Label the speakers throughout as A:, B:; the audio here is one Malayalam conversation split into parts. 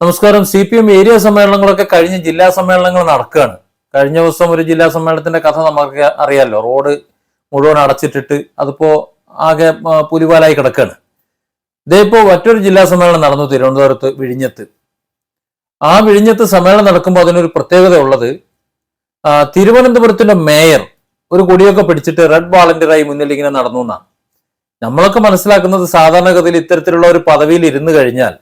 A: നമസ്കാരം. സി പി എം ഏരിയ സമ്മേളനങ്ങളൊക്കെ കഴിഞ്ഞ് ജില്ലാ സമ്മേളനങ്ങൾ നടക്കുകയാണ്. കഴിഞ്ഞ ദിവസം ഒരു ജില്ലാ സമ്മേളനത്തിന്റെ കഥ നമുക്ക് അറിയാമല്ലോ റോഡ് മുഴുവൻ അടച്ചിട്ടിട്ട് അതിപ്പോ ആകെ പുലിവാലായി കിടക്കുകയാണ്. ഇതേപ്പോ മറ്റൊരു ജില്ലാ സമ്മേളനം നടന്നു തിരുവനന്തപുരത്ത് വിഴിഞ്ഞത്ത്. ആ വിഴിഞ്ഞത്ത് സമ്മേളനം നടക്കുമ്പോൾ അതിനൊരു പ്രത്യേകത ഉള്ളത് തിരുവനന്തപുരത്തിന്റെ മേയർ ഒരു കൊടിയൊക്കെ പിടിച്ചിട്ട് റെഡ് വാളണ്ടിയറായി മുന്നിൽ ഇങ്ങനെ നടന്നു എന്നാണ്. നമ്മളൊക്കെ മനസ്സിലാക്കുന്നത് സാധാരണഗതിയിൽ ഇത്തരത്തിലുള്ള ഒരു പദവിയിൽ ഇരുന്നു കഴിഞ്ഞാൽ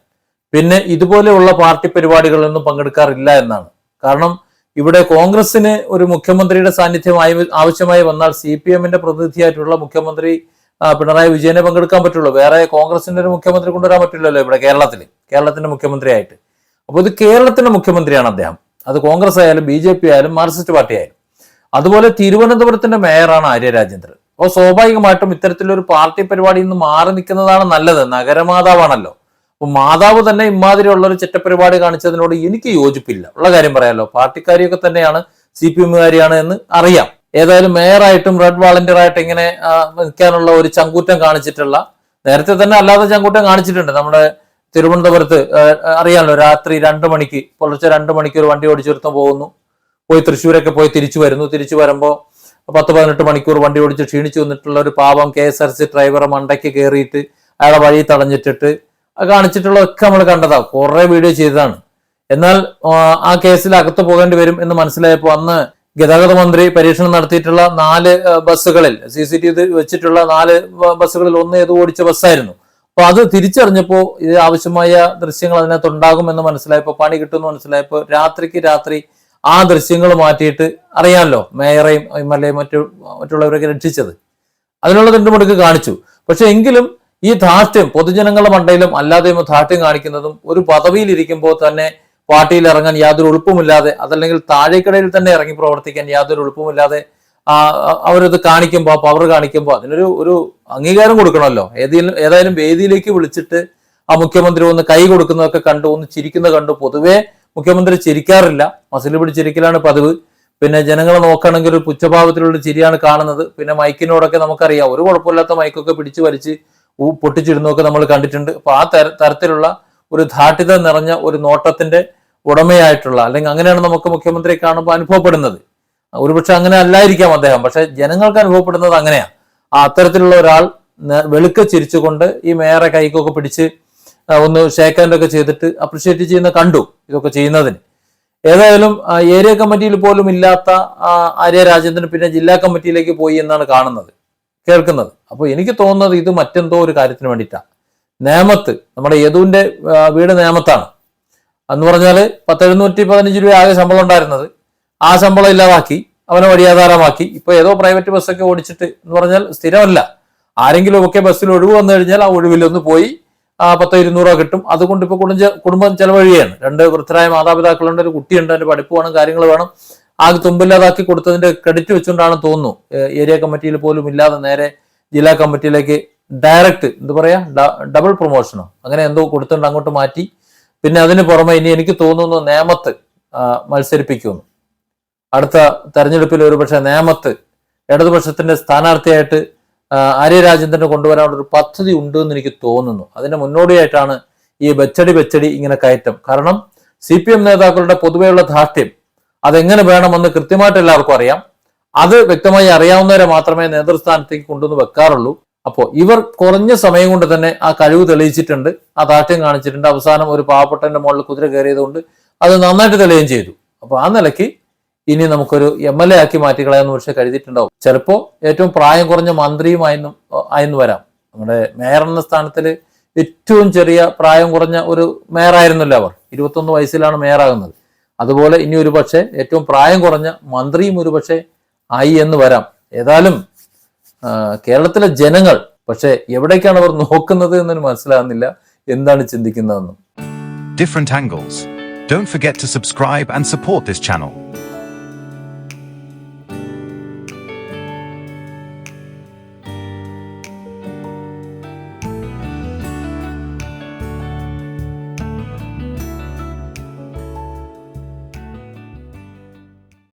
A: പിന്നെ ഇതുപോലെയുള്ള പാർട്ടി പരിപാടികളിലൊന്നും പങ്കെടുക്കാറില്ല എന്നാണ്. കാരണം ഇവിടെ കോൺഗ്രസിന് ഒരു മുഖ്യമന്ത്രിയുടെ സാന്നിധ്യം ആവശ്യമായി വന്നാൽ സി പി എമ്മിന്റെ പ്രതിനിധിയായിട്ടുള്ള മുഖ്യമന്ത്രി പിണറായി വിജയനെ പങ്കെടുക്കാൻ പറ്റുള്ളൂ. വേറെ കോൺഗ്രസിന്റെ ഒരു മുഖ്യമന്ത്രി കൊണ്ടുവരാൻ പറ്റില്ലല്ലോ ഇവിടെ കേരളത്തിൽ കേരളത്തിന്റെ മുഖ്യമന്ത്രിയായിട്ട്. അപ്പോൾ ഇത് കേരളത്തിന്റെ മുഖ്യമന്ത്രിയാണ് അദ്ദേഹം. അത് കോൺഗ്രസ് ആയാലും ബി ജെ പി ആയാലും മാർക്സിസ്റ്റ് പാർട്ടി ആയാലും. അതുപോലെ തിരുവനന്തപുരത്തിന്റെ മേയറാണ് ആര്യ രാജേന്ദ്രൻ. അപ്പോൾ സ്വാഭാവികമായിട്ടും ഇത്തരത്തിലൊരു പാർട്ടി പരിപാടിയിൽ നിന്ന് മാറി നിൽക്കുന്നതാണ് നല്ലത്. നഗരമാതാവാണല്ലോ. അപ്പൊ മാതാവ് തന്നെ ഇമാതിരിയുള്ള ഒരു ചെറ്റപ്പരിപാടി കാണിച്ചതിനോട് എനിക്ക് യോജിപ്പില്ല. ഉള്ള കാര്യം പറയാലോ. പാർട്ടിക്കാരിയൊക്കെ തന്നെയാണ് സി പി എമ്മുകാരിയാണ് എന്ന് അറിയാം. ഏതായാലും മേയറായിട്ടും റെഡ് വാളണ്ടിയറായിട്ടും ഇങ്ങനെ നിൽക്കാനുള്ള ഒരു ചങ്കൂറ്റം കാണിച്ചിട്ടുള്ള നേരത്തെ തന്നെ അല്ലാതെ ചങ്കൂറ്റം കാണിച്ചിട്ടുണ്ട്. നമ്മുടെ തിരുവനന്തപുരത്ത് അറിയാമല്ലോ രാത്രി രണ്ട് മണിക്ക് പുലർച്ചെ രണ്ട് മണിക്ക് ഒരു വണ്ടി ഓടിച്ചൊരുത്തം പോകുന്നു. പോയി തൃശ്ശൂരൊക്കെ പോയി തിരിച്ചു വരുന്നു. തിരിച്ചു വരുമ്പോൾ പത്ത് പതിനെട്ട് മണിക്കൂർ വണ്ടി ഓടിച്ച് ക്ഷീണിച്ചു വന്നിട്ടുള്ള ഒരു പാവം കെ എസ് ആർ സി ഡ്രൈവറെ മണ്ടയ്ക്ക് കയറിയിട്ട് അയാളെ വഴി തടഞ്ഞിട്ടിട്ട് കാണിച്ചിട്ടുള്ളതൊക്കെ നമ്മൾ കണ്ടതാ. കുറെ വീഡിയോ ചെയ്തതാണ്. എന്നാൽ ആ, കേസിൽ അകത്ത് പോകേണ്ടി വരും എന്ന് മനസ്സിലായപ്പോൾ അന്ന് ഗതാഗത മന്ത്രി പരീക്ഷണം നടത്തിയിട്ടുള്ള നാല് ബസ്സുകളിൽ സി സി ടി വെച്ചിട്ടുള്ള നാല് ബസ്സുകളിൽ ഒന്ന് ഏത് ഓടിച്ച ബസ്സായിരുന്നു. അപ്പൊ അത് തിരിച്ചറിഞ്ഞപ്പോൾ ഇത് ആവശ്യമായ ദൃശ്യങ്ങൾ അതിനകത്ത് ഉണ്ടാകുമെന്ന് മനസ്സിലായപ്പോൾ പണി കിട്ടുമെന്ന് മനസ്സിലായപ്പോൾ രാത്രിക്ക് രാത്രി ആ ദൃശ്യങ്ങൾ മാറ്റിയിട്ട് അറിയാമല്ലോ മേയറേയും എം എൽ എയും മറ്റു മറ്റുള്ളവരൊക്കെ രക്ഷിച്ചത്. അതിനുള്ള തെണ്ടുമുടുക്ക് കാണിച്ചു. പക്ഷെ എങ്കിലും ഈ ധാർഷ്ട്യം പൊതുജനങ്ങളുടെ മണ്ടയിലും അല്ലാതെയും ധാർഷ്ട്യം കാണിക്കുന്നതും ഒരു പദവിയിൽ ഇരിക്കുമ്പോൾ തന്നെ പാർട്ടിയിൽ ഇറങ്ങാൻ യാതൊരു എളുപ്പമില്ലാതെ അതല്ലെങ്കിൽ താഴേക്കടയിൽ തന്നെ ഇറങ്ങി പ്രവർത്തിക്കാൻ യാതൊരു എളുപ്പമില്ലാതെ അവരത് കാണിക്കുമ്പോൾ പവർ കാണിക്കുമ്പോൾ അതിനൊരു ഒരു അംഗീകാരം കൊടുക്കണമല്ലോ. ഏതെങ്കിലും ഏതായാലും വേദിയിലേക്ക് വിളിച്ചിട്ട് ആ മുഖ്യമന്ത്രി ഒന്ന് കൈ കൊടുക്കുന്നതൊക്കെ കണ്ടു ഒന്ന് ചിരിക്കുന്നത് കണ്ടു പൊതുവേ മുഖ്യമന്ത്രി ചിരിക്കാറില്ല. മസിൽ പിടിച്ചിരിക്കലാണ് പതിവ്. പിന്നെ ജനങ്ങളെ നോക്കുകയാണെങ്കിൽ ഒരു പുച്ഛഭാവത്തിലുള്ള ചിരിയാണ് കാണുന്നത്. പിന്നെ മൈക്കിനോടൊക്കെ നമുക്കറിയാം. ഒരു കുഴപ്പമില്ലാത്ത മൈക്കൊക്കെ പിടിച്ചു വലിച്ച് ഊ- പൊട്ടിച്ചിടുന്നതൊക്കെ നമ്മൾ കണ്ടിട്ടുണ്ട്. അപ്പൊ ആ തര തരത്തിലുള്ള ഒരു ധാട്ടിത നിറഞ്ഞ ഒരു നോട്ടത്തിന്റെ ഉടമയായിട്ടുള്ള അല്ലെങ്കിൽ അങ്ങനെയാണ് നമുക്ക് മുഖ്യമന്ത്രിയെ കാണുമ്പോൾ അനുഭവപ്പെടുന്നത്. ഒരുപക്ഷെ അങ്ങനെ അല്ലായിരിക്കാം അദ്ദേഹം. പക്ഷെ ജനങ്ങൾക്ക് അനുഭവപ്പെടുന്നത് അങ്ങനെയാണ്. ആ അത്തരത്തിലുള്ള ഒരാൾ വെളുക്ക ചിരിച്ചുകൊണ്ട് ഈ മേയറെ കൈക്കൊക്കെ പിടിച്ച് ഒന്ന് ഷേക്ക് ഹാൻഡ് ഒക്കെ ചെയ്തിട്ട് അപ്രിഷ്യേറ്റ് ചെയ്യുന്ന കണ്ടു ഇതൊക്കെ ചെയ്യുന്നതിന്. ഏതായാലും ഏരിയ കമ്മിറ്റിയിൽ പോലും ഇല്ലാത്ത ആര്യ രാജേന്ദ്രൻ പിന്നെ ജില്ലാ കമ്മിറ്റിയിലേക്ക് പോയി എന്നാണ് കാണുന്നത്. കേൾക്കുന്നത്. അപ്പോൾ എനിക്ക് തോന്നുന്നത് ഇത് മറ്റെന്തോ ഒരു കാര്യത്തിന് വേണ്ടിയിട്ടാണ് നേമത്ത് നമ്മുടെ യദുവിന്റെ വീട് നേമത്താണ്. എന്ന് പറഞ്ഞാൽ പത്തെഴുന്നൂറ്റി പതിനഞ്ച് രൂപ ആകെ ശമ്പളം ഉണ്ടായിരുന്നത്. ആ ശമ്പളം ഇല്ലാതാക്കി അവനെ വഴിയാധാരമാക്കി. ഇപ്പൊ ഏതോ പ്രൈവറ്റ് ബസ്സൊക്കെ ഓടിച്ചിട്ട് എന്ന് പറഞ്ഞാൽ സ്ഥിരമല്ല. ആരെങ്കിലും ഒക്കെ ബസ്സിൽ ഒഴിവ് വന്നു കഴിഞ്ഞാൽ ആ ഒഴിവിലൊന്ന് പോയി ആ പത്തോ ഇരുന്നൂറോ കിട്ടും. അതുകൊണ്ട് ഇപ്പൊ കുടുംബ കുടുംബം ചെലവഴിയാണ്. രണ്ട് വൃദ്ധരായ മാതാപിതാക്കളുണ്ട് ഒരു കുട്ടിയുണ്ട് അതിന്റെ പഠിപ്പ് വേണം കാര്യങ്ങൾ വേണം. ആകെ തുമ്പില്ലാതാക്കി കൊടുത്തതിന്റെ ക്രെഡിറ്റ് വെച്ചുകൊണ്ടാണ് തോന്നുന്നു. ഏരിയ കമ്മിറ്റിയിൽ പോലും ഇല്ലാതെ നേരെ ജില്ലാ കമ്മിറ്റിയിലേക്ക് ഡയറക്റ്റ് എന്താ പറയാ? ഡബിൾ പ്രൊമോഷനോ അങ്ങനെ എന്തോ കൊടുത്തുകൊണ്ട് അങ്ങോട്ട് മാറ്റി. പിന്നെ അതിന് പുറമെ ഇനി എനിക്ക് തോന്നുന്നു നേമത്ത് മത്സരിപ്പിക്കുന്നു അടുത്ത തെരഞ്ഞെടുപ്പിൽ ഒരുപക്ഷെ നേമത്ത് ഇടതുപക്ഷത്തിന്റെ സ്ഥാനാർത്ഥിയായിട്ട് ആര്യ രാജേന്ദ്രനെ കൊണ്ടുവരാനുള്ള ഒരു പദ്ധതി ഉണ്ട് എന്ന് എനിക്ക് തോന്നുന്നു. അതിന്റെ മുന്നോടിയായിട്ടാണ് ഈ ബച്ചടി ബച്ചടി ഇങ്ങനെ കയറ്റം. കാരണം സി പി എം നേതാക്കളുടെ പൊതുവെയുള്ള ധാർഷ്ട്യം അതെങ്ങനെ വേണമെന്ന് കൃത്യമായിട്ട് എല്ലാവർക്കും അറിയാം. അത് വ്യക്തമായി അറിയാവുന്നവരെ മാത്രമേ നേതൃസ്ഥാനത്തേക്ക് കൊണ്ടുവന്ന് വെക്കാറുള്ളൂ. അപ്പോൾ ഇവർ കുറഞ്ഞ സമയം കൊണ്ട് തന്നെ ആ കഴിവ് തെളിയിച്ചിട്ടുണ്ട്. ആ ധാർഷ്ട്യം കാണിച്ചിട്ടുണ്ട്. അവസാനം ഒരു പാവപ്പെട്ടന്റെ മുകളിൽ കുതിര കയറിയതുകൊണ്ട് അത് നന്നായിട്ട് തെളിയുകയും ചെയ്തു. അപ്പൊ ആ നിലയ്ക്ക് ഇനി നമുക്കൊരു എം എൽ എ ആക്കി മാറ്റിക്കളയാന്ന് പക്ഷെ കരുതിയിട്ടുണ്ടാവും. ചിലപ്പോ ഏറ്റവും പ്രായം കുറഞ്ഞ മന്ത്രിയുമായിരുന്നു ആയെന്ന് വരാം. നമ്മുടെ മേയർ എന്ന സ്ഥാനത്തിൽ ഏറ്റവും ചെറിയ പ്രായം കുറഞ്ഞ ഒരു മേയറായിരുന്നല്ലോ അവർ. ഇരുപത്തൊന്ന് വയസ്സിലാണ് മേയറാകുന്നത്. അതുപോലെ ഇനി ഒരു പക്ഷേ ഏറ്റവും പ്രായം കുറഞ്ഞ മന്ത്രിയും ഒരു പക്ഷേ ആയി എന്ന് വരാം ഏതായാലും കേരളത്തിലെ ജനങ്ങൾ പക്ഷേ എവിടേക്കാണ് അവർ നോക്കുന്നത് എന്നൊരു മനസ്സിലാകുന്നില്ല എന്താണ് ചിന്തിക്കുന്നതെന്നും
B: different angles. Don't forget to subscribe and support this channel.